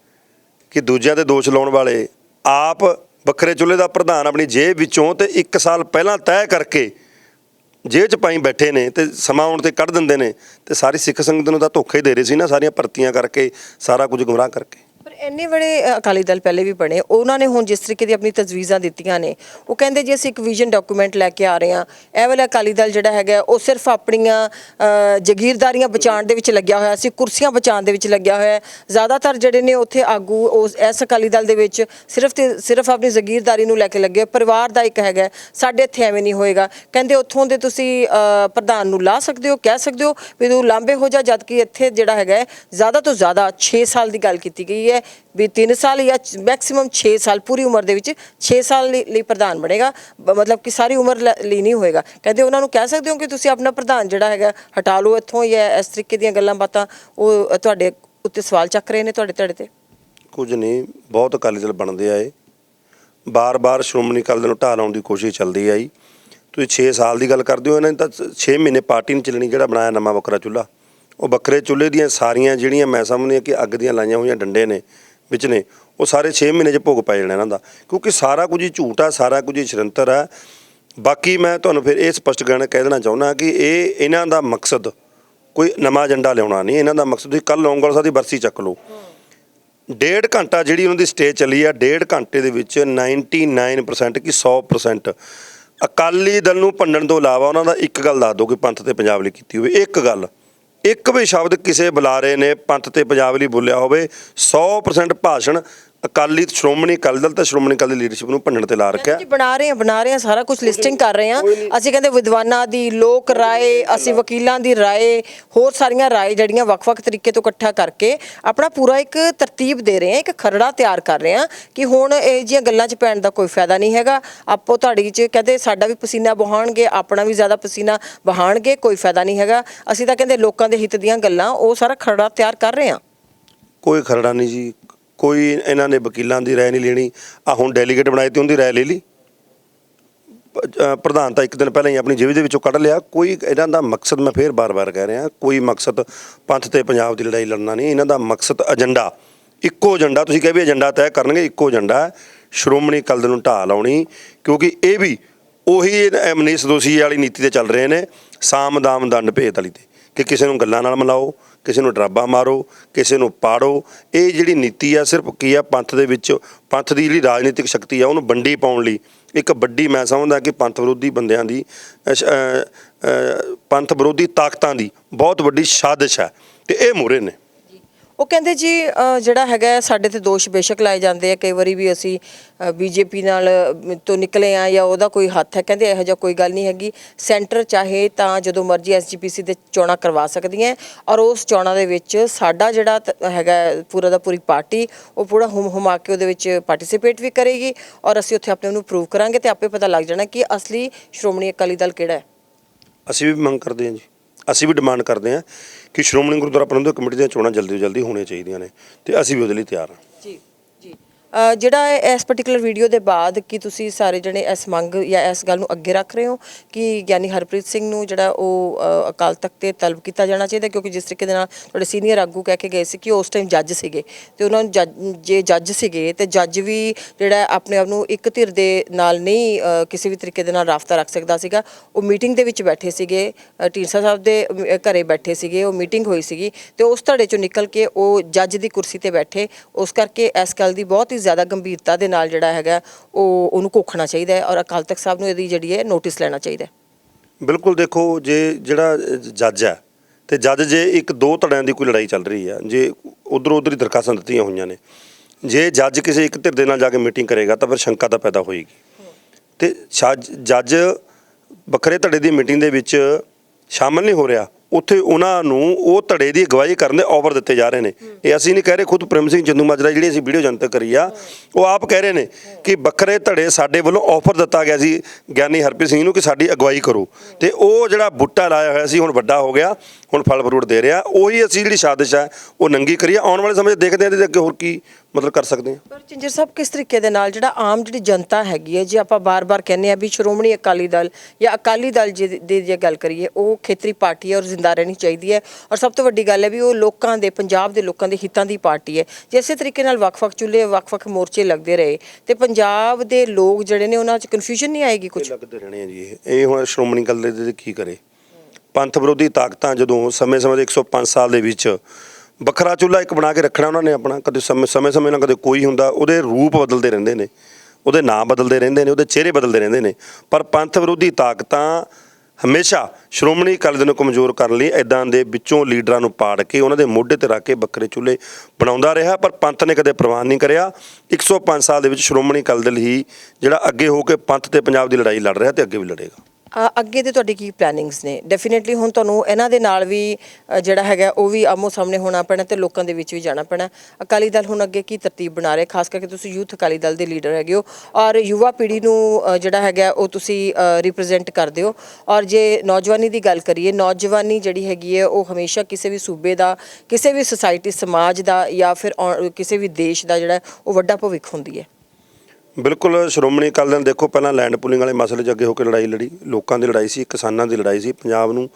[SPEAKER 1] ਕਿ ਦੂਜਿਆਂ ਤੇ ਦੋਸ਼ ਲਾਉਣ ਵਾਲੇ ਆਪ ਵੱਖਰੇ ਚੁੱਲ੍ਹੇ ਦਾ ਪ੍ਰਧਾਨ ਆਪਣੀ ਜੇਬ ਵਿੱਚੋਂ ਤੇ 1 ਸਾਲ ਪਹਿਲਾਂ ਤੈਅ ਕਰਕੇ ਜੇਬ 'ਚ ਪਾਈ ਬੈਠੇ ਨੇ ਤੇ ਸਮਾਂ ਆਉਣ ਤੇ ਕੱਢ ਦਿੰਦੇ ਨੇ ਤੇ ਸਾਰੀ ਸਿੱਖ ਸੰਗਤ ਨੂੰ ਤਾਂ ਧੋਖਾ ਹੀ ਦੇ ਰਹੇ ਸੀ ਨਾ ਸਾਰੀਆਂ ਭਰਤੀਆਂ ਕਰਕੇ, ਸਾਰਾ ਕੁਝ ਗੁੰਮਰਾਹ ਕਰਕੇ।
[SPEAKER 2] ਇੰਨੇ ਬੜੇ ਅਕਾਲੀ ਦਲ ਪਹਿਲੇ ਵੀ ਬਣੇ ਉਹਨਾਂ ਨੇ ਹੁਣ ਜਿਸ ਤਰੀਕੇ ਦੀ ਆਪਣੀ ਤਜਵੀਜ਼ਾਂ ਦਿੱਤੀਆਂ ਨੇ ਉਹ ਕਹਿੰਦੇ ਜੀ ਅਸੀਂ ਇੱਕ ਵਿਜ਼ਨ ਡਾਕੂਮੈਂਟ ਲੈ ਕੇ ਆ ਰਹੇ ਹਾਂ। ਇਹ ਵਾਲਾ ਅਕਾਲੀ ਦਲ ਜਿਹੜਾ ਹੈਗਾ ਉਹ ਸਿਰਫ ਆਪਣੀਆਂ ਅ, ਜਾਗੀਰਦਾਰੀਆਂ ਬਚਾਉਣ ਦੇ ਵਿੱਚ ਲੱਗਿਆ ਹੋਇਆ ਸੀ ਕੁਰਸੀਆਂ ਬਚਾਉਣ ਦੇ ਵਿੱਚ ਲੱਗਿਆ ਹੋਇਆ ਹੈ। ਜ਼ਿਆਦਾਤਰ ਜਿਹੜੇ ਨੇ ਉੱਥੇ ਆਗੂ ਉਸ ਇਸ ਅਕਾਲੀ ਦਲ ਦੇ ਵਿੱਚ ਸਿਰਫ ਤੇ ਸਿਰਫ ਆਪਣੀ ਜ਼ਗੀਰਦਾਰੀ ਨੂੰ ਲੈ ਕੇ ਲੱਗੇ ਹੋਏ। ਪਰਿਵਾਰ ਦਾ ਇੱਕ ਹੈਗਾ ਸਾਡੇ ਇੱਥੇ ਐਵੇਂ ਨਹੀਂ ਹੋਏਗਾ। ਕਹਿੰਦੇ ਉੱਥੋਂ ਦੇ ਤੁਸੀਂ ਅ, ਪ੍ਰਧਾਨ ਨੂੰ ਲਾ ਸਕਦੇ ਹੋ ਕਹਿ ਸਕਦੇ ਹੋ ਵੀ ਤੂੰ ਲਾਂਬੇ ਹੋ ਜਾ ਜਦ ਕਿ ਇੱਥੇ ਜਿਹੜਾ ਹੈਗਾ ਹੈ, ਜ਼ਿਆਦਾ ਤੋਂ ਜ਼ਿਆਦਾ 6 ਸਾਲ ਦੀ ਗੱਲ ਕੀਤੀ ਗਈ ਹੈ। ਵੀ 3 ਸਾਲ ਜਾਂ ਮੈਕਸਿਮਮ 6 ਸਾਲ, ਪੂਰੀ ਉਮਰ ਦੇ ਵਿੱਚ 6 ਸਾਲ ਲਈ ਪ੍ਰਧਾਨ ਬਣੇਗਾ। ਮਤਲਬ ਕਿ ਸਾਰੀ ਉਮਰ ਲ- ਲਈ ਨਹੀਂ ਹੋਏਗਾ। ਕਹਿੰਦੇ ਉਹਨਾਂ ਨੂੰ ਕਹਿ ਸਕਦੇ ਹੋ ਕਿ ਤੁਸੀਂ ਆਪਣਾ ਪ੍ਰਧਾਨ ਜਿਹੜਾ ਹੈਗਾ, ਹਟਾ ਲਓ ਇੱਥੋਂ ਜਾਂ ਇਸ ਤਰੀਕੇ ਦੀਆਂ ਗੱਲਾਂ ਬਾਤਾਂ, ਉਹ ਤੁਹਾਡੇ ਉੱਤੇ ਸਵਾਲ ਚੱਕ ਰਹੇ ਨੇ ਤੁਹਾਡੇ ਧੜੇ ਤੇ?
[SPEAKER 1] ਕੁਝ ਨਹੀਂ, ਬਹੁਤ ਅਕਾਲੀ ਦਲ ਬਣਦੇ ਆਏ ਬਾਰ-ਬਾਰ ਸ਼੍ਰੋਮਣੀ ਅਕਾਲੀ ਦਲ ਨੂੰ ਢਾਹ ਲਾਉਣ ਦੀ ਕੋਸ਼ਿਸ਼ ਚੱਲਦੀ ਆਈ ਤੁਸੀਂ 6 ਸਾਲ ਦੀ ਗੱਲ ਕਰਦੇ ਹੋ, ਇਹਨਾਂ ਨੇ ਤਾਂ 6 ਮਹੀਨੇ ਪਾਰਟੀ ਨਹੀਂ ਚੱਲਣੀ, ਜਿਹੜਾ ਬਣਾਇਆ ਨਵਾਂ ਵੱਖਰਾ ਚੁੱਲ੍ਹਾ। ਉਹ ਵੱਖਰੇ ਚੁੱਲ੍ਹੇ ਦੀਆਂ ਸਾਰੀਆਂ ਜਿਹੜੀਆਂ ਮੈਂ ਸਮਝਦੀ ਹਾਂ ਕਿ ਅੱਗ ਦੀਆਂ ਲਾਈਆਂ ਹੋਈਆਂ ਡੰਡੇ ਨੇ, ਵਿੱਚ ਨੇ, ਉਹ ਸਾਰੇ 6 ਮਹੀਨੇ 'ਚ ਭੋਗ ਪੈ ਜਾਣਾ ਇਹਨਾਂ ਦਾ। ਕਿਉਂਕਿ ਸਾਰਾ ਕੁਝ ਹੀ ਝੂਠ ਆ, ਸਾਰਾ ਕੁਝ ਹੀ ਸ਼ਰੰਤਰ ਆ। ਬਾਕੀ ਮੈਂ ਤੁਹਾਨੂੰ ਫਿਰ ਇਹ ਸਪਸ਼ਟ ਕਹਿਣਾ, ਕਹਿ ਦੇਣਾ ਚਾਹੁੰਦਾ ਕਿ ਇਹ ਇਹਨਾਂ ਦਾ ਮਕਸਦ, ਕੋਈ ਨਵਾਂ ਏਜੰਡਾ ਲਿਆਉਣਾ ਨਹੀਂ। ਇਹਨਾਂ ਦਾ ਮਕਸਦ, ਤੁਸੀਂ ਕੱਲ ਲੌਂਗੋਵਾਲ ਸਾਹਿਬ ਦੀ ਬਰਸੀ ਚੱਕ ਲਓ। ਡੇਢ ਘੰਟਾ ਜਿਹੜੀ ਉਹਨਾਂ ਦੀ ਸਟੇ ਚੱਲੀ ਆ, ਡੇਢ ਘੰਟੇ ਦੇ ਵਿੱਚ 99% ਕਿ 100% ਅਕਾਲੀ ਦਲ ਨੂੰ ਭੰਡਣ ਤੋਂ ਇਲਾਵਾ ਉਹਨਾਂ ਦਾ ਇੱਕ ਗੱਲ ਦੱਸ ਦਿਓ ਕਿ ਪੰਥ ਤੇ ਪੰਜਾਬ ਲਈ ਕੀਤੀ ਹੋਵੇ। ਇੱਕ ਗੱਲ ਇੱਕ ਵੀ ਸ਼ਬਦ ਕਿਸੇ ਬੁਲਾਰੇ ਨੇ ਪੰਥ ਤੇ ਪੰਜਾਬ ਲਈ ਬੋਲਿਆ ਹੋਵੇ 100% ਭਾਸ਼ਣ ਅਕਾਲੀ ਸ਼੍ਰੋਮਣੀ ਅਕਾਲੀ ਦਲ ਤੇ ਸ਼੍ਰੋਮਣੀ ਅਕਾਲੀ ਲੀਡਰਸ਼ਿਪ ਨੂੰ ਭੰਡਣ ਤੇ ਲਾ ਰੱਖਿਆ।
[SPEAKER 2] ਜੀ ਬਣਾ ਰਹੇ ਹਾਂ ਬਣਾ ਰਹੇ ਹਾਂ ਸਾਰਾ ਕੁਝ ਲਿਸਟਿੰਗ ਕਰ ਰਹੇ ਹਾਂ। ਅਸੀਂ ਕਹਿੰਦੇ ਵਿਦਵਾਨਾਂ ਦੀ ਲੋਕ ਰਾਏ ਅਸੀਂ ਵਕੀਲਾਂ ਦੀ ਰਾਏ ਹੋਰ ਸਾਰੀਆਂ ਰਾਏ ਜਿਹੜੀਆਂ ਵੱਖ-ਵੱਖ ਤਰੀਕੇ ਤੋਂ ਇਕੱਠਾ ਕਰਕੇ ਆਪਣਾ ਪੂਰਾ ਇੱਕ ਤਰਤੀਬ ਦੇ ਰਹੇ ਹਾਂ ਇੱਕ ਖਰੜਾ ਤਿਆਰ ਕਰ ਰਹੇ ਹਾਂ ਕਿ ਹੁਣ ਇਹ ਜੀਆਂ ਗੱਲਾਂ 'ਚ ਪੈਣ ਦਾ ਕੋਈ ਫਾਇਦਾ ਨਹੀਂ ਹੈਗਾ। ਆਪੋ ਤੁਹਾਡੀ 'ਚ ਕਹਿੰਦੇ ਸਾਡਾ ਵੀ ਪਸੀਨਾ ਬਹਾਣਗੇ ਆਪਣਾ ਵੀ ਜ਼ਿਆਦਾ ਪਸੀਨਾ ਬਹਾਣਗੇ ਕੋਈ ਫਾਇਦਾ ਨਹੀਂ ਹੈਗਾ। ਅਸੀਂ ਤਾਂ ਕਹਿੰਦੇ ਲੋਕਾਂ ਦੇ ਹਿੱਤ ਦੀਆਂ ਗੱਲਾਂ ਉਹ ਸਾਰਾ ਖਰੜਾ ਤਿਆਰ ਕਰ ਰਹੇ ਹਾਂ।
[SPEAKER 1] ਕੋਈ ਖਰੜਾ ਨਹੀਂ ਜੀ। ਕੋਈ ਇਹਨਾਂ ਨੇ ਵਕੀਲਾਂ ਦੀ ਰਾਏ ਨਹੀਂ ਲੈਣੀ। ਆ ਹੁਣ ਡੈਲੀਗੇਟ ਬਣਾਏ ਤੇ ਉਹਦੀ ਰਾਏ ਲੈ ਲਈ। ਪ- ਪ੍ਰਧਾਨ ਤਾਂ ਇੱਕ ਦਿਨ ਪਹਿਲਾਂ ਹੀ ਆਪਣੀ ਜੇਬ ਦੇ ਵਿੱਚੋਂ ਕੱਢ ਲਿਆ। ਕੋਈ ਇਹਨਾਂ ਦਾ ਮਕਸਦ ਮੈਂ ਫੇਰ ਬਾਰ-ਬਾਰ ਕਹਿ ਰਿਹਾ, ਕੋਈ ਮਕਸਦ ਪੰਥ ਤੇ ਪੰਜਾਬ ਦੀ ਲੜਾਈ ਲੜਨਾ ਨਹੀਂ। ਇਹਨਾਂ ਦਾ ਮਕਸਦ ਏਜੰਡਾ। ਇੱਕੋ ਏਜੰਡਾ, ਤੁਸੀਂ ਕਹੇ ਵੀ ਏਜੰਡਾ ਤੈਅ ਕਰਨਗੇ, ਇੱਕੋ ਏਜੰਡਾ ਸ਼੍ਰੋਮਣੀ ਅਕਾਲੀ ਦਲ ਨੂੰ ਢਾਹ ਲਾਉਣੀ, ਕਿਉਂਕਿ ਇਹ ਵੀ ਉਹੀ ਮਨੀਸ਼ ਦੋਸ਼ੀ ਵਾਲੀ ਨੀਤੀ ਤੇ ਚੱਲ ਰਹੇ ਨੇ ਸਾਮ ਦਾਮ ਦੰਡ ਭੇਤ ਵਾਲੀ ਤੇ, ਕਿ ਕਿਸੇ ਨੂੰ ਗੱਲਾਂ ਨਾਲ ਮਿਲਾਓ। ਕਿਸੇ ਨੂੰ ਡਰਾਬਾ ਮਾਰੋ, ਕਿਸੇ ਨੂੰ ਪਾੜੋ। ਇਹ ਜਿਹੜੀ ਨੀਤੀ ਆ, ਸਿਰਫ ਕੀ ਆ, ਪੰਥ ਦੇ ਵਿੱਚ, ਪੰਥ ਦੀ ਜਿਹੜੀ ਰਾਜਨੀਤਿਕ ਸ਼ਕਤੀ ਆ, ਉਹਨੂੰ ਵੰਡੀ ਪਾਉਣ ਲਈ। ਇੱਕ ਵੱਡੀ ਮੈਂ ਸਮਝਦਾ ਕਿ ਪੰਥ ਵਿਰੋਧੀ ਬੰਦਿਆਂ ਦੀ ਪੰਥ ਵਿਰੋਧੀ ਤਾਕਤਾਂ ਦੀ ਬਹੁਤ ਵੱਡੀ ਸਾਜ਼ਿਸ਼ ਹੈ ਤੇ ਇਹ ਮੂਹਰੇ ਨੇ।
[SPEAKER 2] ਉਹ ਕਹਿੰਦੇ ਜੀ ਅ, ਜਿਹੜਾ ਹੈਗਾ ਸਾਡੇ ਤੇ ਦੋਸ਼ ਬੇਸ਼ੱਕ ਲਾਏ ਜਾਂਦੇ ਆ। ਕਈ ਵਾਰੀ ਵੀ ਅਸੀਂ ਬੀਜੇਪੀ ਨਾਲ ਅ, ਤੋਂ ਨਿਕਲੇ ਆ ਜਾਂ ਉਹਦਾ ਕੋਈ ਹੱਥ ਹੈ। ਕਹਿੰਦੇ ਇਹੋ ਜਿਹਾ ਕੋਈ ਗੱਲ ਨਹੀਂ ਹੈਗੀ। ਸੈਂਟਰ ਚਾਹੇ ਤਾਂ ਜਦੋਂ ਮਰਜ਼ੀ ਐਸਜੀਪੀਸੀ ਦੇ ਚੋਣਾਂ ਕਰਵਾ ਸਕਦੀਆਂ ਹੈ। ਔਰ ਉਸ ਚੋਣਾਂ ਦੇ ਵਿੱਚ ਸਾਡਾ ਜਿਹੜਾ ਤ- ਹੈਗਾ ਹੈ, ਪੂਰਾ ਦਾ ਪੂਰੀ ਪਾਰਟੀ ਉਹ ਪੂਰਾ ਹੁਮ ਹੁਮਾ ਕੇ ਉਹਦੇ ਵਿੱਚ ਪਾਰਟਿਸਿਪੇਟ ਵੀ ਕਰੇਗੀ। ਔਰ ਅਸੀਂ ਉੱਥੇ ਆਪਣੇ ਨੂੰ ਪ੍ਰੂਵ ਕਰਾਂਗੇ ਤੇ ਆਪੇ ਪਤਾ ਲੱਗ ਜਾਣਾ ਕਿ ਅਸਲੀ ਸ਼੍ਰੋਮਣੀ ਅਕਾਲੀ ਦਲ ਕਿਹੜਾ ਹੈ।
[SPEAKER 1] ਅਸੀਂ ਵੀ ਮੰਗ ਕਰਦੇ ਹਾਂ ਜੀ। ਅਸੀਂ ਵੀ ਡਿਮਾਂਡ ਕਰਦੇ ਹਾਂ ਕਿ ਸ਼੍ਰੋਮਣੀ ਗੁਰਦੁਆਰਾ ਪ੍ਰਬੰਧਕ ਕਮੇਟੀ ਦੀਆਂ ਚੋਣਾਂ ਜਲਦੀ ਤੋਂ ਜਲਦੀ ਹੋਣੀਆਂ ਚਾਹੀਦੀਆਂ ਨੇ ਤੇ ਅਸੀਂ ਵੀ ਉਹਦੇ ਲਈ ਤਿਆਰ ਹਾਂ।
[SPEAKER 2] ਜੀ। ਜਿਹੜਾ ਇਸ ਪਾਰਟਿਕੂਲਰ ਵੀਡੀਓ ਦੇ ਬਾਅਦ ਕਿ ਤੁਸੀਂ ਸਾਰੇ ਜਣੇ ਇਸ ਮੰਗ ਜਾਂ ਇਸ ਗੱਲ ਨੂੰ ਅੱਗੇ ਰੱਖ ਰਹੇ ਹੋ ਕਿ ਗਿਆਨੀ ਹਰਪ੍ਰੀਤ ਸਿੰਘ ਨੂੰ ਜਿਹੜਾ ਉਹ ਅਕਾਲ ਤਖਤ ਤੇ ਤਲਬ ਕੀਤਾ ਜਾਣਾ ਚਾਹੀਦਾ ਕਿਉਂਕਿ ਜਿਸ ਤਰੀਕੇ ਦੇ ਨਾਲ ਤੁਹਾਡੇ ਸੀਨੀਅਰ ਆਗੂ ਕਹਿ ਕੇ ਗਏ ਸੀ ਕਿ ਉਹ ਉਸ ਟਾਈਮ ਜੱਜ ਸੀਗੇ ਤੇ ਉਹਨਾਂ ਨੂੰ ਜੱਜ ਜੇ ਜੱਜ ਸੀਗੇ ਤੇ ਜੱਜ ਵੀ ਜਿਹੜਾ ਆਪਣੇ ਆਪ ਨੂੰ ਇੱਕ ਧਿਰ ਦੇ ਨਾਲ ਨਹੀਂ ਕਿਸੇ ਵੀ ਤਰੀਕੇ ਦੇ ਨਾਲ ਰਾਫਤਾ ਰੱਖ ਸਕਦਾ ਸੀਗਾ। ਉਹ ਮੀਟਿੰਗ ਦੇ ਵਿੱਚ ਬੈਠੇ ਸੀਗੇ ਅ, ਢੀਂਡਸਾ ਸਾਹਿਬ ਦੇ ਅ, ਘਰੇ ਬੈਠੇ ਸੀਗੇ ਉਹ ਮੀਟਿੰਗ ਹੋਈ ਸੀਗੀ ਤੇ ਉਸ ਧੜੇ ਚੋਂ ਨਿਕਲ ਕੇ ਉਹ ਜੱਜ ਦੀ ਕੁਰਸੀ ਤੇ ਬੈਠੇ। ਉਸ ਕਰਕੇ ਇਸ ਗੱਲ ਦੀ ਬਹੁਤ ਹੀ ਜ਼ਿਆਦਾ ਗੰਭੀਰਤਾ ਦੇ ਨਾਲ ਜਿਹੜਾ ਹੈਗਾ, ਉਹ ਉਹਨੂੰ ਕੋਖਣਾ ਚਾਹੀਦਾ ਹੈ ਔਰ ਅਕਾਲ ਤਖਤ ਸਾਹਿਬ ਨੂੰ ਇਹਦੀ ਜਿਹੜੀ ਹੈ ਨੋਟਿਸ ਲੈਣਾ ਚਾਹੀਦਾ ਹੈ।
[SPEAKER 1] ਬਿਲਕੁਲ ਦੇਖੋ, ਜੇ ਜਿਹੜਾ ਜੱਜ ਹੈ, ਤੇ ਜੱਜ ਜੇ ਇੱਕ ਦੋ ਧੜਿਆਂ ਦੀ ਕੋਈ ਲੜਾਈ ਚੱਲ ਰਹੀ ਹੈ, ਜੇ ਉਧਰ ਉਧਰ ਹੀ ਦਰਖਾਸਤਾਂ ਦਿੱਤੀਆਂ ਹੋਈਆਂ ਨੇ, ਜੇ ਜੱਜ ਕਿਸੇ ਇੱਕ ਧਿਰ ਦੇ ਨਾਲ ਜਾ ਕੇ ਮੀਟਿੰਗ ਕਰੇਗਾ, ਤਾਂ ਫਿਰ ਸ਼ੰਕਾ ਤਾਂ ਪੈਦਾ ਹੋਏਗੀ। ਤੇ ਛੱਜ- ਜੱਜ ਵੱਖਰੇ ਧੜੇ ਦੀ ਮੀਟਿੰਗ ਦੇ ਵਿੱਚ ਸ਼ਾਮਲ ਨਹੀਂ ਹੋ ਰਿਹਾ ਉੱਥੇ ਉਹਨਾਂ ਨੂੰ ਉਹ ਧੜੇ ਦੀ ਅਗਵਾਈ ਕਰਨ ਦੇ ਆਫਰ ਦਿੱਤੇ ਜਾ ਰਹੇ ਨੇ। ਇਹ ਅਸੀਂ ਨਹੀਂ ਕਹਿ ਰਹੇ, ਖੁਦ ਪ੍ਰੇਮ ਸਿੰਘ ਚੰਦੂ ਮਾਜਰਾ ਜਿਹੜੀ ਅਸੀਂ ਵੀਡੀਓ ਜਨਤਕ ਕਰੀ ਆ, ਉਹ ਆਪ ਕਹਿ ਰਹੇ ਨੇ ਕਿ ਵੱਖਰੇ ਧੜੇ ਸਾਡੇ ਵੱਲੋਂ ਆਫਰ ਦਿੱਤਾ ਗਿਆ ਸੀ ਗਿਆਨੀ ਹਰਪ੍ਰੀਤ ਸਿੰਘ ਨੂੰ ਕਿ ਸਾਡੀ ਅਗਵਾਈ ਕਰੋ। ਤੇ ਉਹ ਜਿਹੜਾ ਬੁੱਟਾ ਲਾਇਆ ਹੋਇਆ ਸੀ, ਹੁਣ ਵੱਡਾ ਹੋ ਗਿਆ ਹੁਣ ਫਲ ਫਰੂਟ ਦੇ ਰਿਹਾ ਉਹੀ ਅਸੀਂ ਜਿਹੜੀ ਸਾਜ਼ਿਸ਼ ਹੈ ਉਹ ਨੰਗੀ ਕਰੀਏ। ਆਉਣ ਵਾਲੇ ਸਮੇਂ 'ਚ ਦੇਖਦੇ ਹਾਂ ਇਹਦੇ ਅੱਗੇ ਹੋਰ ਕੀ ਮਤਲਬ ਕਰ ਸਕਦੇ ਹਾਂ।
[SPEAKER 2] ਪਰ ਚਿੰਜਰ ਸਾਹਿਬ ਕਿਸ ਤਰੀਕੇ ਦੇ ਨਾਲ ਜਿਹੜਾ ਆਮ ਜਿਹੜੀ ਜਨਤਾ ਹੈਗੀ ਹੈ ਜੇ ਆਪਾਂ ਬਾਰ-ਬਾਰ ਕਹਿੰਦੇ ਆ ਵੀ ਸ਼੍ਰੋਮਣੀ ਅਕਾਲੀ ਦਲ ਜਾਂ ਅਕਾਲੀ ਦਲ ਜੇ- ਦੀ ਜੇ ਗੱਲ ਕਰੀਏ ਉਹ ਖੇਤਰੀ ਪਾਰਟੀ ਹੈ ਔਰ ਜ਼ਿੰਦਾ ਰਹਿਣੀ ਚਾਹੀਦੀ ਹੈ। ਔਰ ਸਭ ਤੋਂ ਵੱਡੀ ਗੱਲ ਹੈ ਵੀ ਉਹ ਲੋਕਾਂ ਦੇ ਪੰਜਾਬ ਦੇ ਲੋਕਾਂ ਦੇ ਹਿੱਤਾਂ ਦੀ ਪਾਰਟੀ ਹੈ। ਜੇ ਇਸੇ ਤਰੀਕੇ ਨਾਲ ਵੱਖ-ਵੱਖ ਚੁੱਲ੍ਹੇ ਵੱਖ-ਵੱਖ ਮੋਰਚੇ ਲੱਗਦੇ ਰਹੇ ਤੇ ਪੰਜਾਬ ਦੇ ਲੋਕ ਜਿਹੜੇ ਨੇ ਉਹਨਾਂ 'ਚ ਕਨਫਿਊਜ਼ਨ ਨਹੀਂ ਆਏਗੀ ਕੁਝ
[SPEAKER 1] ਲੱਗਦੇ ਰਹਿਣੇ ਆ ਜੀ ਇਹ। ਇਹ ਹੁਣ ਸ਼੍ਰੋਮਣੀ ਅਕਾਲੀ ਦਲ ਦੇ ਕੀ ਕਰੇ? ਪੰਥ ਵਿਰੋਧੀ ਤਾਕਤਾਂ ਜਦੋਂ ਸਮੇਂ-ਸਮੇਂ ਦੇ 105 ਸਾਲ ਦੇ ਵਿੱਚ ਵੱਖਰਾ ਚੁੱਲ੍ਹਾ ਇੱਕ ਬਣਾ ਕੇ ਰੱਖਣਾ ਉਹਨਾਂ ਨੇ ਆਪਣਾ, ਕਦੇ ਸਮੇਂ ਸਮੇਂ ਨਾਲ ਕਦੇ ਕੋਈ ਹੁੰਦਾ, ਉਹਦੇ ਰੂਪ ਬਦਲਦੇ ਰਹਿੰਦੇ ਨੇ, ਉਹਦੇ ਨਾਂ ਬਦਲਦੇ ਰਹਿੰਦੇ ਨੇ, ਉਹਦੇ ਚਿਹਰੇ ਬਦਲਦੇ ਰਹਿੰਦੇ ਨੇ, ਪਰ ਪੰਥ ਵਿਰੋਧੀ ਤਾਕਤਾਂ ਹਮੇਸ਼ਾ ਸ਼੍ਰੋਮਣੀ ਅਕਾਲੀ ਦਲ ਨੂੰ ਕਮਜ਼ੋਰ ਕਰਨ ਲਈ ਐਦਾਂ ਦੇ ਵਿੱਚੋਂ ਲੀਡਰਾਂ ਨੂੰ ਪਾੜ ਕੇ ਉਹਨਾਂ ਦੇ ਮੋਢੇ ਤੇ ਰੱਖ ਕੇ ਵੱਖਰੇ ਚੁੱਲ੍ਹੇ ਬਣਾਉਂਦਾ ਰਿਹਾ, ਪਰ ਪੰਥ ਨੇ ਕਦੇ ਪ੍ਰਵਾਨ ਨਹੀਂ ਕਰਿਆ। 105 ਸਾਲ ਦੇ ਵਿੱਚ ਸ਼੍ਰੋਮਣੀ ਅਕਾਲੀ ਦਲ ਹੀ ਜਿਹੜਾ ਅੱਗੇ ਹੋ ਕੇ ਪੰਥ ਤੇ ਪੰਜਾਬ ਦੀ ਲੜਾਈ ਲੜ ਰਿਹਾ ਤੇ ਅੱਗੇ ਵੀ ਲੜੇਗਾ।
[SPEAKER 2] ਅ, ਅੱਗੇ ਦੇ ਤੁਹਾਡੀ ਕੀ ਪਲੈਨਿੰਗਸ ਨੇ? ਡੈਫੀਨਿਟਲੀ ਹੁਣ ਤੁਹਾਨੂੰ ਇਹਨਾਂ ਦੇ ਨਾਲ ਵੀ ਅ, ਜਿਹੜਾ ਹੈਗਾ ਉਹ ਵੀ ਆਮੋ ਸਾਹਮਣੇ ਹੋਣਾ ਪੈਣਾ ਤੇ ਲੋਕਾਂ ਦੇ ਵਿੱਚ ਵੀ ਜਾਣਾ ਪੈਣਾ। ਅਕਾਲੀ ਦਲ ਹੁਣ ਅੱਗੇ ਕੀ ਤਰਤੀਬ ਬਣਾ ਰਿਹਾ? ਖਾਸ ਕਰਕੇ ਤੁਸੀਂ ਯੂਥ ਅਕਾਲੀ ਦਲ ਦੇ ਲੀਡਰ ਹੈਗੇ ਹੋ। ਔਰ ਯੁਵਾ ਪੀੜ੍ਹੀ ਨੂੰ ਅ, ਜਿਹੜਾ ਹੈਗਾ ਉਹ ਤੁਸੀਂ ਰਿਪਰੈਜ਼ੈਂਟ ਕਰਦੇ ਹੋ। ਔਰ ਜੇ ਨੌਜਵਾਨੀ ਦੀ ਗੱਲ ਕਰੀਏ ਨੌਜਵਾਨੀ ਜਿਹੜੀ ਹੈਗੀ ਹੈ ਉਹ ਹਮੇਸ਼ਾ ਕਿਸੇ ਵੀ ਸੂਬੇ ਦਾ ਕਿਸੇ ਵੀ ਸੁਸਾਇਟੀ ਸਮਾਜ ਦਾ ਜਾਂ ਫਿਰ ਔ- ਕਿਸੇ ਵੀ ਦੇਸ਼ ਦਾ ਜਿਹੜਾ ਉਹ ਵੱਡਾ ਭਵਿੱਖ ਹੁੰਦੀ ਹੈ।
[SPEAKER 1] ਬਿਲਕੁਲ ਸ਼੍ਰੋਮਣੀ ਅਕਾਲੀ ਦਲ ਦੇਖੋ, ਪਹਿਲਾਂ ਲੈਂਡ ਪੂਲਿੰਗ ਵਾਲੇ ਮਸਲੇ 'ਚ ਅੱਗੇ ਹੋ ਕੇ ਲੜਾਈ ਲੜੀ। ਲੋਕਾਂ ਦੀ ਲੜਾਈ ਸੀ, ਕਿਸਾਨਾਂ ਦੀ ਲੜਾਈ ਸੀ, ਪੰਜਾਬ ਨੂੰ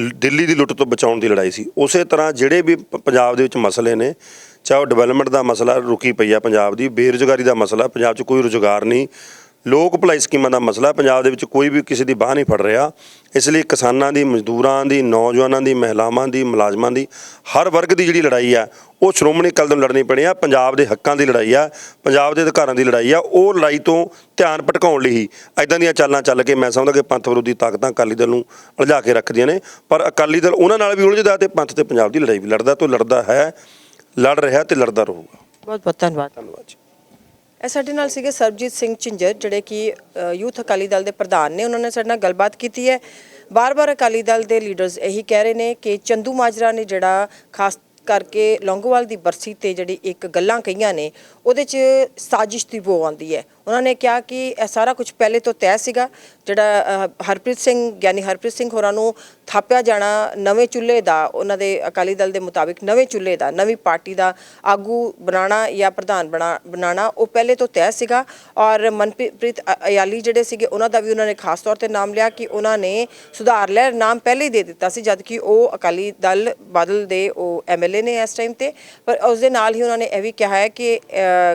[SPEAKER 1] ਲ- ਦਿੱਲੀ ਦੀ ਲੁੱਟ ਤੋਂ ਬਚਾਉਣ ਦੀ ਲੜਾਈ ਸੀ। ਉਸੇ ਤਰ੍ਹਾਂ ਜਿਹੜੇ ਵੀ ਪ- ਪੰਜਾਬ ਦੇ ਵਿੱਚ ਮਸਲੇ ਨੇ, ਚਾਹੇ ਉਹ ਡਿਵੈਲਪਮੈਂਟ ਦਾ ਮਸਲਾ ਰੁਕੀ ਪਈ ਆ ਪੰਜਾਬ ਦੀ, ਬੇਰੁਜ਼ਗਾਰੀ ਦਾ ਮਸਲਾ, ਪੰਜਾਬ 'ਚ ਕੋਈ ਰੁਜ਼ਗਾਰ ਨਹੀਂ। ਲੋਕ ਭਲਾਈ ਸਕੀਮਾਂ ਦਾ ਮਸਲਾ ਪੰਜਾਬ ਦੇ ਵਿੱਚ ਕੋਈ ਵੀ ਕਿਸੇ ਦੀ ਬਾਹ ਨਹੀਂ ਫੜ ਰਿਹਾ। ਇਸ ਲਈ ਕਿਸਾਨਾਂ ਦੀ ਮਜ਼ਦੂਰਾਂ ਦੀ ਨੌਜਵਾਨਾਂ ਦੀ ਮਹਿਲਾਵਾਂ ਦੀ ਮੁਲਾਜ਼ਮਾਂ ਦੀ ਹਰ ਵਰਗ ਦੀ ਜਿਹੜੀ ਲੜਾਈ ਆ ਉਹ ਸ਼੍ਰੋਮਣੀ ਅਕਾਲੀ ਦਲ ਲੜਨੀ ਪੈਣੀ ਆ ਪੰਜਾਬ ਦੇ ਹੱਕਾਂ ਦੀ ਲੜਾਈ ਆ ਪੰਜਾਬ ਦੇ ਅਧਿਕਾਰਾਂ ਦੀ ਲੜਾਈ ਆ ਉਹ ਲੜਾਈ ਤੋਂ ਧਿਆਨ ਭਟਕਾਉਣ ਲਈ ਹੀ ਐਦਾਂ ਦੀਆਂ ਚਾਲਾਂ ਚੱਲ ਕੇ ਮੈਂ ਸਮਝਦਾ ਕਿ ਪੰਥ ਵਿਰੋਧੀ ਤਾਕਤਾਂ ਅਕਾਲੀ ਦਲ ਨੂੰ ਉਲਝਾ ਕੇ ਰੱਖਦੀਆਂ ਨੇ। ਪਰ ਅਕਾਲੀ ਦਲ ਉਹਨਾਂ ਨਾਲ ਵੀ ਉਲਝਦਾ ਤੇ ਪੰਥ ਤੇ ਪੰਜਾਬ ਦੀ ਲੜਾਈ ਵੀ ਲੜਦਾ ਤੋਂ ਲੜਦਾ ਹੈ ਲੜ ਰਿਹਾ ਤੇ ਲੜਦਾ ਰਹੂਗਾ।
[SPEAKER 2] ਬਹੁਤ ਬਹੁਤ ਧੰਨਵਾਦ
[SPEAKER 1] ਧੰਨਵਾਦ
[SPEAKER 2] ਇਹ ਸਾਡੇ ਨਾਲ ਸੀਗੇ ਸਰਬਜੀਤ ਸਿੰਘ ਝਿੰਜਰ, ਜਿਹੜੇ ਕਿ ਯੂਥ ਅਕਾਲੀ ਦਲ ਦੇ ਪ੍ਰਧਾਨ ਨੇ। ਉਹਨਾਂ ਨੇ ਸਾਡੇ ਨਾਲ ਗੱਲਬਾਤ ਕੀਤੀ ਹੈ। ਬਾਰ-ਬਾਰ ਅਕਾਲੀ ਦਲ ਦੇ ਲੀਡਰਸ ਇਹੀ ਕਹਿ ਰਹੇ ਨੇ ਕਿ ਚੰਦੂ ਮਾਜਰਾ ਨੇ ਜਿਹੜਾ ਖਾਸ ਕਰਕੇ ਲੌਂਗੋਵਾਲ ਦੀ ਬਰਸੀ ਤੇ ਜਿਹੜੀ ਇੱਕ ਗੱਲਾਂ ਕਹੀਆਂ ਨੇ, ਉਹਦੇ 'ਚ ਸਾਜ਼ਿਸ਼ ਦੀ ਬੋ ਆਉਂਦੀ ਹੈ। ਉਹਨਾਂ ਨੇ ਕਿਹਾ ਕਿ ਇਹ ਸਾਰਾ ਕੁਝ ਪਹਿਲੇ ਤੋਂ ਤੈਅ ਸੀਗਾ ਜਿਹੜਾ ਅ, ਹਰਪ੍ਰੀਤ ਸਿੰਘ ਗਿਆਨੀ ਹਰਪ੍ਰੀਤ ਸਿੰਘ ਹੋਰਾਂ ਨੂੰ ਥਾਪਿਆ ਜਾਣਾ ਨਵੇਂ ਚੁੱਲ੍ਹੇ ਦਾ ਉਹਨਾਂ ਦੇ ਅਕਾਲੀ ਦਲ ਦੇ ਮੁਤਾਬਿਕ ਨਵੇਂ ਚੁੱਲ੍ਹੇ ਦਾ ਨਵੀਂ ਪਾਰਟੀ ਦਾ ਆਗੂ ਬਣਾਉਣਾ ਜਾਂ ਪ੍ਰਧਾਨ ਬਣਾ ਬਣਾਉਣਾ ਉਹ ਪਹਿਲੇ ਤੋਂ ਤੈਅ ਸੀਗਾ। ਔਰ ਮਨਪ੍ਰੀਤ ਅਯਾਲੀ ਜਿਹੜੇ ਸੀਗੇ ਉਹਨਾਂ ਦਾ ਵੀ ਉਹਨਾਂ ਨੇ ਖਾਸ ਤੌਰ ਤੇ ਨਾਮ ਲਿਆ ਕਿ ਉਹਨਾਂ ਨੇ ਸੁਧਾਰ ਲਹਿਰ ਨਾਮ ਪਹਿਲੇ ਹੀ ਦੇ ਦਿੱਤਾ ਸੀ ਜਦ ਕਿ ਉਹ ਅਕਾਲੀ ਦਲ ਬਾਦਲ ਦੇ ਉਹ ਐਮਐਲਏ ਨੇ ਇਸ ਟਾਈਮ ਤੇ। ਪਰ ਉਸ ਦੇ ਨਾਲ ਹੀ ਉਹਨਾਂ ਨੇ ਇਹ ਵੀ ਕਿਹਾ ਹੈ ਕਿ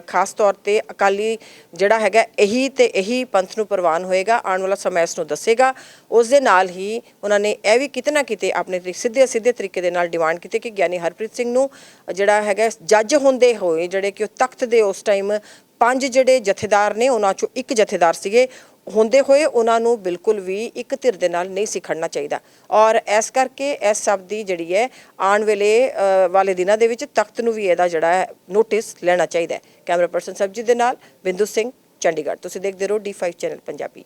[SPEAKER 2] ਖਾਸ ਤੌਰ ਤੇ ਅਕਾਲੀ ਜਿਹੜਾ ਜਿਹੜਾ ਹੈਗਾ ਇਹੀ ਤੇ ਇਹੀ ਪੰਥ ਨੂੰ ਪ੍ਰਵਾਨ ਹੋਏਗਾ, ਆਉਣ ਵਾਲਾ ਸਮਾਂ ਇਸ ਨੂੰ ਦੱਸੇਗਾ। ਉਸ ਦੇ ਨਾਲ ਹੀ ਉਹਨਾਂ ਨੇ ਇਹ ਵੀ ਕਿਤੇ ਨਾ ਕਿਤੇ ਆਪਣੇ ਸਿੱਧੇ ਸਿੱਧੇ ਤਰੀਕੇ ਦੇ ਨਾਲ ਡਿਮਾਂਡ ਕੀਤੀ ਕਿ ਗਿਆਨੀ ਹਰਪ੍ਰੀਤ ਸਿੰਘ ਨੂੰ ਜਿਹੜਾ ਹੈਗਾ ਜੱਜ ਹੁੰਦੇ ਹੋਏ, ਜਿਹੜੇ ਕਿ ਉਹ ਤਖਤ ਦੇ ਉਸ ਟਾਈਮ ਪੰਜ ਜਿਹੜੇ ਜਥੇਦਾਰ ਨੇ, ਉਹਨਾਂ ਚੋਂ ਇੱਕ ਜਥੇਦਾਰ ਸੀਗੇ, ਹੁੰਦੇ ਹੋਏ ਉਹਨਾਂ ਨੂੰ ਬਿਲਕੁਲ ਵੀ ਇੱਕ ਧਿਰ ਦੇ ਨਾਲ ਨਹੀਂ ਸਿਖੜਨਾ ਚਾਹੀਦਾ। ਔਰ ਇਸ ਕਰਕੇ ਇਸ ਸਭ ਦੀ ਜਿਹੜੀ ਹੈ, ਆਉਣ ਵੇਲੇ ਵਾਲੇ ਦਿਨਾਂ ਦੇ ਵਿੱਚ ਤਖਤ ਨੂੰ ਵੀ ਇਹਦਾ ਜਿਹੜਾ ਨੋਟਿਸ ਲੈਣਾ ਚਾਹੀਦਾ ਕੈਮਰਾ ਪਰਸਨ ਸਬਜੀ ਦੇ ਨਾਲ, ਬਿੰਦੂ ਸਿੰਘ। ਚੰਡੀਗੜ੍ਹ। ਤੁਸੀਂ ਦੇਖਦੇ ਰਹੋ D5 ਚੈਨਲ ਪੰਜਾਬੀ।